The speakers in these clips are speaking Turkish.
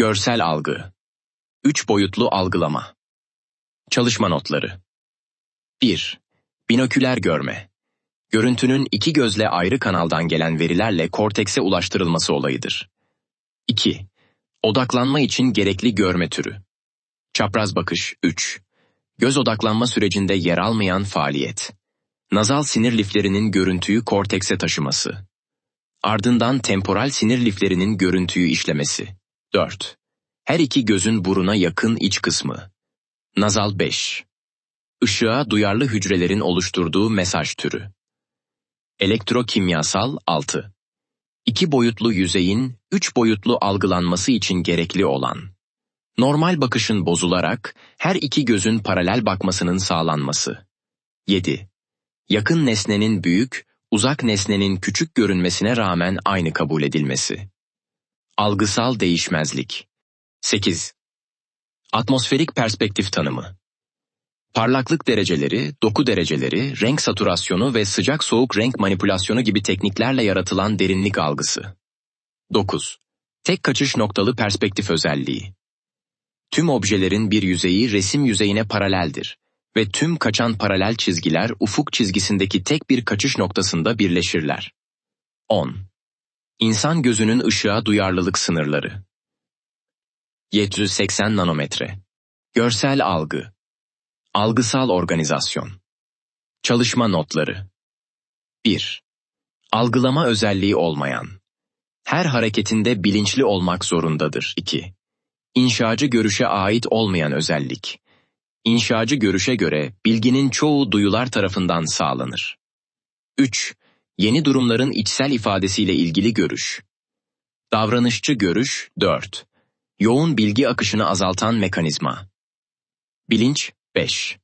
Görsel algı. Üç boyutlu algılama. Çalışma notları. 1. Binoküler görme. Görüntünün iki gözle ayrı kanaldan gelen verilerle kortekse ulaştırılması olayıdır. 2. Odaklanma için gerekli görme türü. Çapraz bakış 3. Göz odaklanma sürecinde yer almayan faaliyet. Nazal sinir liflerinin görüntüyü kortekse taşıması. Ardından temporal sinir liflerinin görüntüyü işlemesi. 4. Her iki gözün buruna yakın iç kısmı. Nazal 5. Işığa duyarlı hücrelerin oluşturduğu mesaj türü. Elektrokimyasal 6. İki boyutlu yüzeyin üç boyutlu algılanması için gerekli olan. Normal bakışın bozularak her iki gözün paralel bakmasının sağlanması. 7. Yakın nesnenin büyük, uzak nesnenin küçük görünmesine rağmen aynı kabul edilmesi. Algısal değişmezlik. 8. Atmosferik perspektif tanımı. Parlaklık dereceleri, doku dereceleri, renk saturasyonu ve sıcak-soğuk renk manipülasyonu gibi tekniklerle yaratılan derinlik algısı. 9. Tek kaçış noktalı perspektif özelliği. Tüm objelerin bir yüzeyi resim yüzeyine paraleldir ve tüm kaçan paralel çizgiler ufuk çizgisindeki tek bir kaçış noktasında birleşirler. 10. İnsan gözünün ışığa duyarlılık sınırları. 780 nanometre. Görsel algı. Algısal organizasyon. Çalışma notları. 1. Algılama özelliği olmayan. Her hareketinde bilinçli olmak zorundadır. 2. İnşacı görüşe ait olmayan özellik. İnşacı görüşe göre bilginin çoğu duyular tarafından sağlanır. 3. Yeni durumların içsel ifadesiyle ilgili görüş. Davranışçı görüş 4. Yoğun bilgi akışını azaltan mekanizma. Bilinç 5.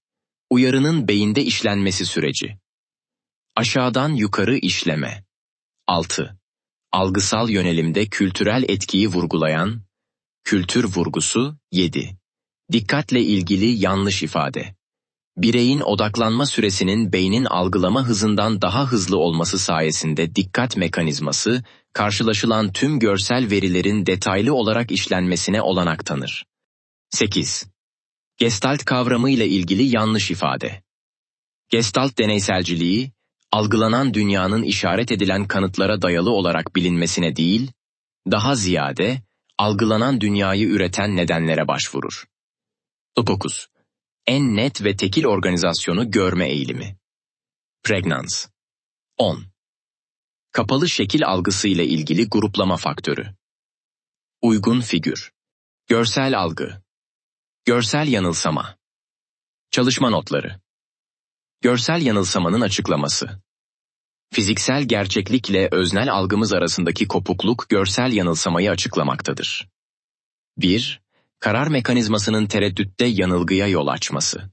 Uyarının beyinde işlenmesi süreci. Aşağıdan yukarı işleme. 6. Algısal yönelimde kültürel etkiyi vurgulayan, kültür vurgusu 7. Dikkatle ilgili yanlış ifade. Bireyin odaklanma süresinin beynin algılama hızından daha hızlı olması sayesinde dikkat mekanizması, karşılaşılan tüm görsel verilerin detaylı olarak işlenmesine olanak tanır. 8. Gestalt kavramı ile ilgili yanlış ifade. Gestalt deneyselciliği, algılanan dünyanın işaret edilen kanıtlara dayalı olarak bilinmesine değil, daha ziyade algılanan dünyayı üreten nedenlere başvurur. 9. En net ve tekil organizasyonu görme eğilimi. Pregnans. 10. Kapalı şekil algısı ile ilgili gruplama faktörü. Uygun figür. Görsel algı. Görsel yanılsama. Çalışma notları. Görsel yanılsamanın açıklaması. Fiziksel gerçeklikle öznel algımız arasındaki kopukluk görsel yanılsamayı açıklamaktadır. 1. Karar mekanizmasının tereddütte yanılgıya yol açması.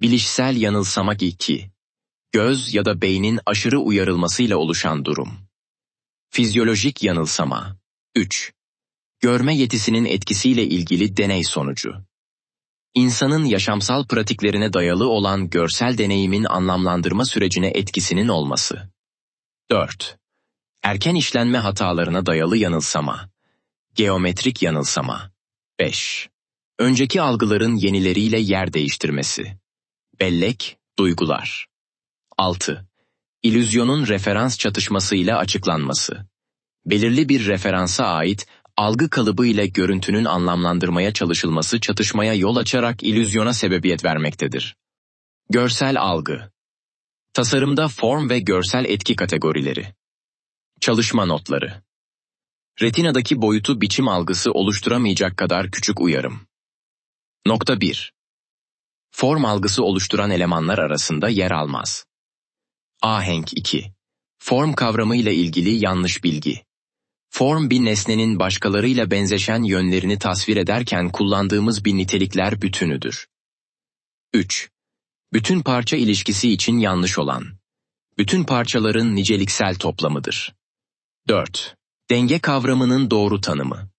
Bilişsel yanılsamak 2. Göz ya da beynin aşırı uyarılmasıyla oluşan durum. Fizyolojik yanılsama 3. Görme yetisinin etkisiyle ilgili deney sonucu. İnsanın yaşamsal pratiklerine dayalı olan görsel deneyimin anlamlandırma sürecine etkisinin olması. 4. Erken işlenme hatalarına dayalı yanılsama. Geometrik yanılsama. 5. Önceki algıların yenileriyle yer değiştirmesi. Bellek, duygular. 6. İllüzyonun referans çatışmasıyla açıklanması. Belirli bir referansa ait algı kalıbı ile görüntünün anlamlandırmaya çalışılması çatışmaya yol açarak illüzyona sebebiyet vermektedir. Görsel algı Tasarımda form ve görsel etki kategorileri Çalışma notları Retinadaki boyutu biçim algısı oluşturamayacak kadar küçük uyarım. Nokta 1. Form algısı oluşturan elemanlar arasında yer almaz. Ahenk 2. Form kavramı ile ilgili yanlış bilgi. Form bir nesnenin başkalarıyla benzeşen yönlerini tasvir ederken kullandığımız bir nitelikler bütünüdür. 3. Bütün parça ilişkisi için yanlış olan. Bütün parçaların niceliksel toplamıdır. 4. Denge kavramının doğru tanımı.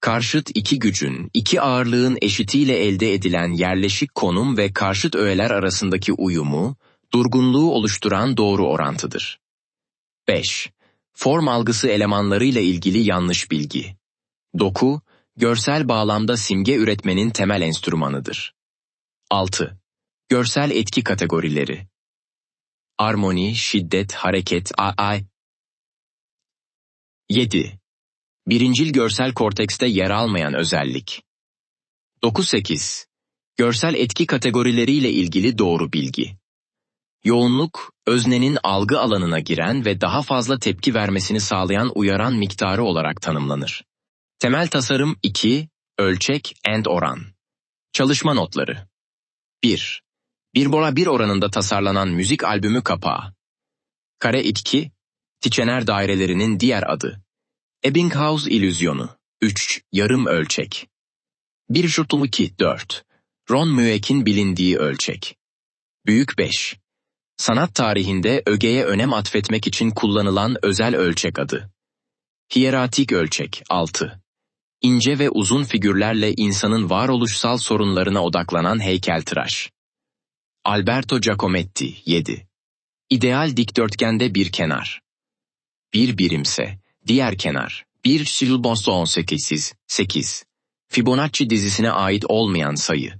Karşıt iki gücün, iki ağırlığın eşitiyle elde edilen yerleşik konum ve karşıt öğeler arasındaki uyumu, durgunluğu oluşturan doğru orantıdır. 5. Form algısı elemanlarıyla ilgili yanlış bilgi. Doku, Görsel bağlamda simge üretmenin temel enstrümanıdır. 6. Görsel etki kategorileri. Armoni, şiddet, hareket, a 7. Birincil görsel kortekste yer almayan özellik. 9-8. Görsel etki kategorileriyle ilgili doğru bilgi. Yoğunluk, öznenin algı alanına giren ve daha fazla tepki vermesini sağlayan uyaran miktarı olarak tanımlanır. Temel tasarım 2, ölçek and oran. Çalışma notları. 1. 1 bora 1 oranında tasarlanan müzik albümü kapağı. Kare 2, Tiçener dairelerinin diğer adı. Ebbinghaus illüzyonu. 3. Yarım ölçek. 1 şutum 2, 4. Ron Mueck'in bilindiği ölçek. Büyük 5. Sanat tarihinde ögeye önem atfetmek için kullanılan özel ölçek adı. Hiyeratik ölçek 6. İnce ve uzun figürlerle insanın varoluşsal sorunlarına odaklanan heykeltıraş. Alberto Giacometti 7. İdeal dikdörtgende bir kenar. Bir birimse, diğer kenar, bir Silbosto 18, 8. Fibonacci dizisine ait olmayan sayı.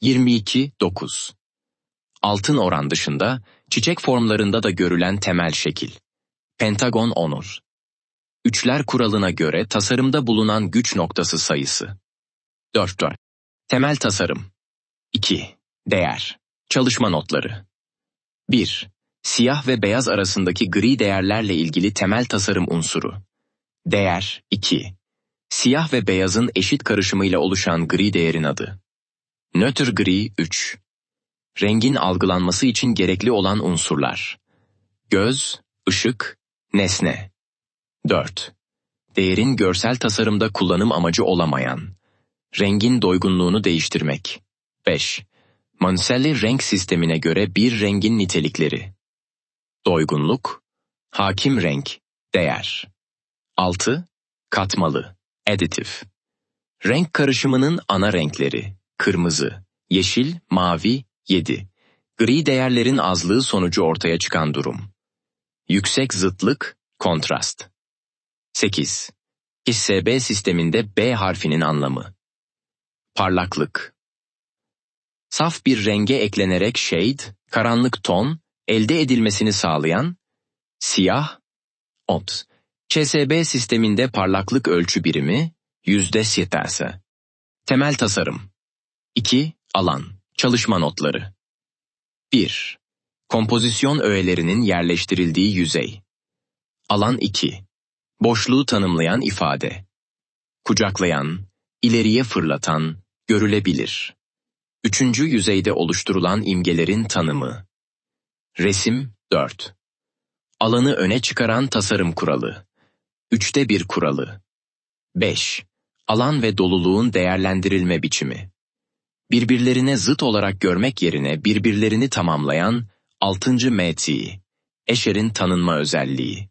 22, 9. Altın oran dışında, çiçek formlarında da görülen temel şekil. Pentagon onur. Üçler kuralına göre tasarımda bulunan güç noktası sayısı. 4. 4. Temel tasarım. 2. Değer. Çalışma notları. 1. Siyah ve beyaz arasındaki gri değerlerle ilgili temel tasarım unsuru. Değer 2. Siyah ve beyazın eşit karışımıyla oluşan gri değerin adı. Nötr gri 3. Rengin algılanması için gerekli olan unsurlar. Göz, ışık, nesne. 4. Değerin görsel tasarımda kullanım amacı olamayan. Rengin doygunluğunu değiştirmek. 5. Manselli renk sistemine göre bir rengin nitelikleri. Doygunluk, hakim renk, değer. 6. Katmalı, additif. Renk karışımının ana renkleri, kırmızı, yeşil, mavi, 7. Gri değerlerin azlığı sonucu ortaya çıkan durum. Yüksek zıtlık, kontrast. 8. SB sisteminde B harfinin anlamı. Parlaklık. Saf bir renge eklenerek shade, karanlık ton, elde edilmesini sağlayan, siyah, ops, CSB sisteminde parlaklık ölçü birimi, yüzde siyetelse. Temel tasarım. 2. Alan, çalışma notları. 1. Kompozisyon öğelerinin yerleştirildiği yüzey. Alan 2. Boşluğu tanımlayan ifade. Kucaklayan, ileriye fırlatan, görülebilir. Üçüncü yüzeyde oluşturulan imgelerin tanımı. Resim 4. Alanı öne çıkaran tasarım kuralı. Üçte bir kuralı. 5. Alan ve doluluğun değerlendirilme biçimi. Birbirlerine zıt olarak görmek yerine birbirlerini tamamlayan 6. meti. Escher'in tanınma özelliği.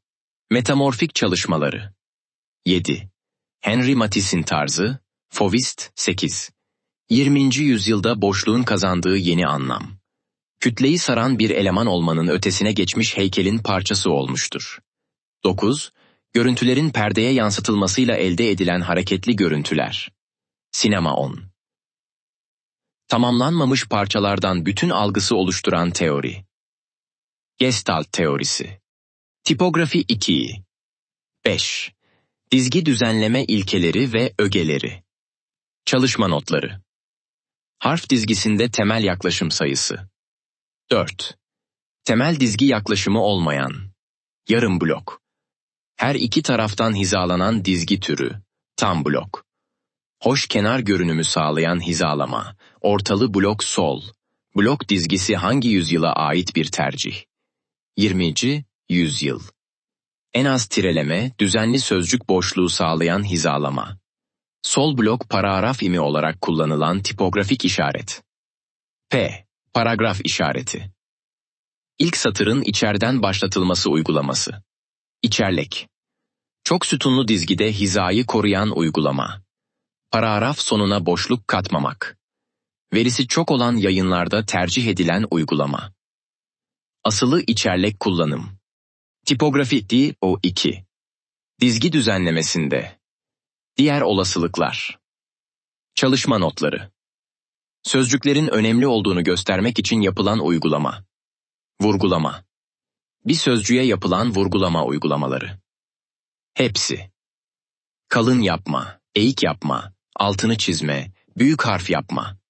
Metamorfik çalışmaları. 7. Henry Matisse'in tarzı, Fauvist 8. 20. yüzyılda boşluğun kazandığı yeni anlam. Kütleyi saran bir eleman olmanın ötesine geçmiş heykelin parçası olmuştur. 9. Görüntülerin perdeye yansıtılmasıyla elde edilen hareketli görüntüler. Sinema 10. Tamamlanmamış parçalardan bütün algısı oluşturan teori. Gestalt teorisi. Tipografi 2. 5. Dizgi düzenleme ilkeleri ve ögeleri. Çalışma notları. Harf dizgisinde temel yaklaşım sayısı. 4. Temel dizgi yaklaşımı olmayan. Yarım blok. Her iki taraftan hizalanan dizgi türü. Tam blok. Hoş kenar görünümü sağlayan hizalama. Ortalı blok sol. Blok dizgisi hangi yüzyıla ait bir tercih? 20. yüzyıl. En az tireleme, düzenli sözcük boşluğu sağlayan hizalama. Sol blok paragraf imi olarak kullanılan tipografik işaret. P. Paragraf işareti. İlk satırın içerden başlatılması uygulaması. İçerlek. Çok sütunlu dizgide hizayı koruyan uygulama. Paragraf sonuna boşluk katmamak. Verisi çok olan yayınlarda tercih edilen uygulama. Asılı içerlek kullanım. Tipografi D o 2. Dizgi düzenlemesinde Diğer olasılıklar. Çalışma notları. Sözcüklerin önemli olduğunu göstermek için yapılan uygulama. Vurgulama. Bir sözcüğe yapılan vurgulama uygulamaları. Hepsi. Kalın yapma, eğik yapma, altını çizme, büyük harf yapma.